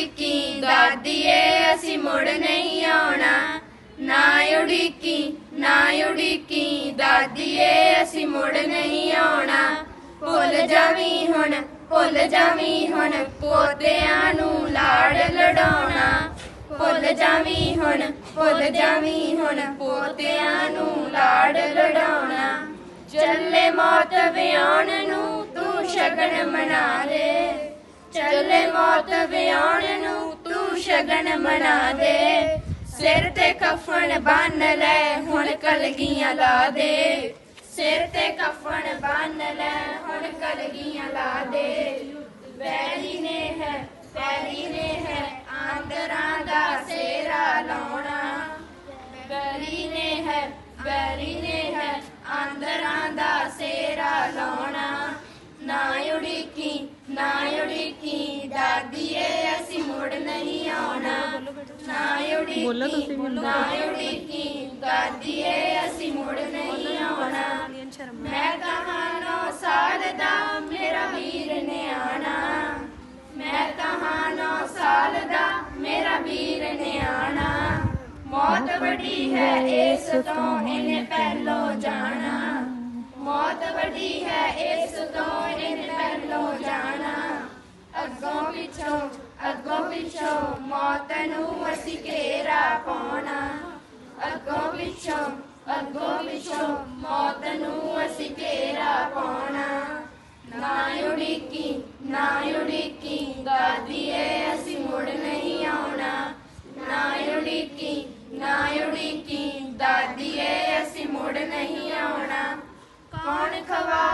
ਉਡੀਕੀ ਦਾਦੀਏ, ਅਸੀਂ ਮੁੜ ਨਹੀਂ ਆਉਣਾ। ਨਾ ਉਡੀਕੀ ਨਾ ਉਡੀਕੀ ਦਾਦੀਏ, ਅਸੀਂ ਮੁੜ ਨਹੀਂ ਆਉਣਾ। ਭੁੱਲ ਜਾਵੀਂ ਹੁਣ, ਭੁੱਲ ਜਾਵੀਂ ਹੁਣ ਪੋਤਿਆਂ ਨੂੰ ਲਾੜ ਲੜਾਉਣਾ। ਭੁੱਲ ਜਾਵੀਂ ਹੁਣ, ਭੁੱਲ ਜਾਵੀਂ ਹੁਣ ਪੋਤਿਆਂ ਨੂੰ ਲਾੜ ਲੜਾਉਣਾ। ਚੱਲੇ ਮੌਤ ਵਿਆਉਣ ਨੂੰ ਤੂੰ ਸ਼ਗਨ ਮਨਾ ਦੇ ਚੱਲੇ ਮੌਤ ਵਿਆਉਣ ਨੂੰ ਤੂੰ ਸ਼ਗਨ ਮਨਾ ਦੇ। ਸਿਰ ਤੇ ਕਫਨ ਬੰਨ ਲੈ, ਹੁਣ ਕਲਗੀਆਂ ਲਾ ਦੇ। ਸਿਰ ਤੇ ਕਫਨ ਬੰਨ ਲੈ, ਹੁਣ ਕਲਗੀਆਂ ਲਾ ਦੇ। ਵੈਰੀ ਨੇ ਹੈ ਵੈਰੀ ਨੇ ਹੈ, ਆਂਦਰਾਂ ਦਾ ਸੇਰਾ ਲਾਉਣਾ। ਵੈਰੀ ਨੇ ਹੈ ਵੈਰੀ ਨੇ ਉਡੀਕੀ ਨਾ ਉਡੀਕੀ ਦਾਦੀਏ ਅਸੀਂ ਮੁੜ ਨਹੀਂ ਆਉਣਾ। ਮੈਂ ਕਹਾਂ ਨੌ ਸਾਲ ਦਾ ਮੇਰਾ ਵੀਰ ਨੇ ਆਣਾ ਮੈਂ ਕਹਾਂ ਨੌ ਸਾਲ ਦਾ ਮੇਰਾ ਵੀਰ ਨੇ ਆਣਾ ਮੌਤ ਵੱਡੀ ਹੈ ਇਸ ਤੋਂ ਇਹਨੇ ਪਹਿਲੋਂ ਜਾਣਾ। ਮੌਤ ਵੱਡੀ ਹੈ ਇਸ ਪਿੱਛੋਂ ਅੱਗੋਂ ਪਿੱਛੋਂ ਮੌਤ ਨੂੰ ਅਸੀਂ ਘੇਰਾ ਪਾਉਣਾ ਨਾ ਉਡੀਕੀ ਨਾ ਉਡੀਕੀ ਗਾਦੀਏ ਅਸੀਂ ਮੁੜ ਨਹੀਂ ਆਉਣਾ ਨਾ ਉਡੀਕੀ ਨਾ ਉਡੀਕੀ ਦਾਦੀਏ ਅਸੀਂ ਮੁੜ ਨਹੀਂ ਆਉਣਾ ਕੌਣ ਖਵਾ